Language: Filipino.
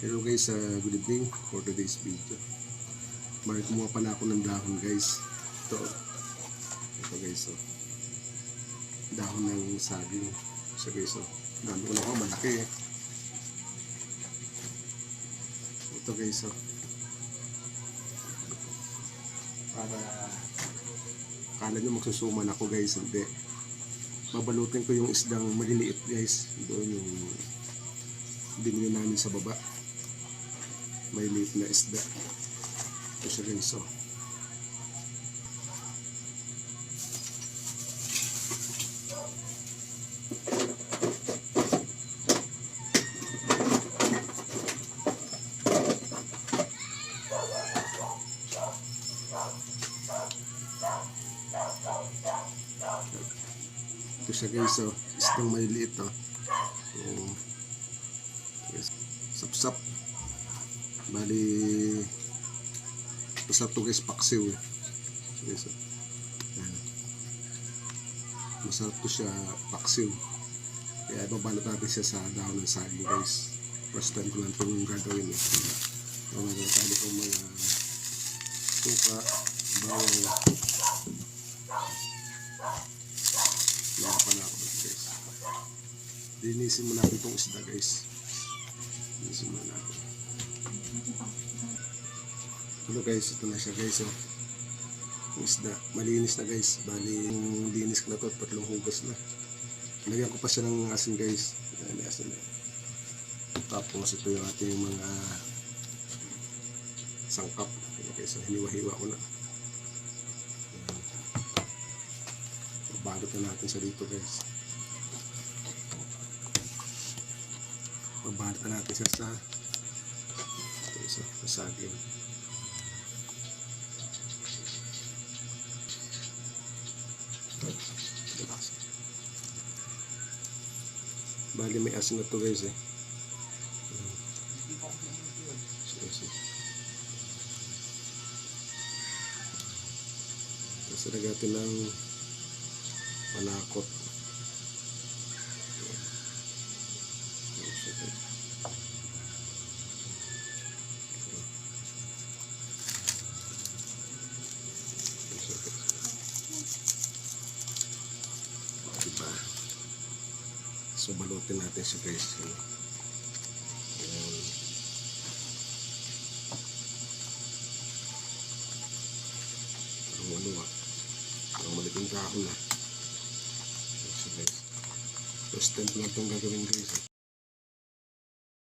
Hello guys, uh, good evening for today's video. May kumuha pala ako ng dahon guys. Ito. Ito guys. Oh. Dahon ng saging. So guys, oh. dami ko na ako, malaki eh. Ito guys, oh. Para kala nyo magsusuman ako guys, hindi. Babalutin ko yung isdang maliliit guys. Doon yung binili namin sa baba may liit na isda ito siya guys oh. ito siya guys oh. isdang may liit oh. Oh. Yes. Sapsap. Bali, basta to guys, paksiw eh. So. Masarap to siya, paksiw. Kaya babalot natin siya sa dahon ng saging guys. First time ko lang itong gagawin eh. Gawin tayo itong mga suka, bawang. Wala pa na ako guys. Linisin mo natin itong isda guys. Hello guys, ito na siya guys. Oh. Yung isda, malinis na guys. Bali, yung linis ko na to, tatlong hugas na. Lagyan ko pa siya ng asin guys. Ayan, asin na. Tapos ito yung ating mga sangkap. Ayan guys, so, hiniwa-hiwa ko na. Ayan. Balot na natin siya dito guys. Mabalot na natin siya sa ito sa saging. Bali may asin na to guys eh. Tapos lagyan ng panakot. So, balutin natin siya guys. Ayan. Parang ano ah. Parang maliting dahon ah. Siya guys. First time lang gagawin guys.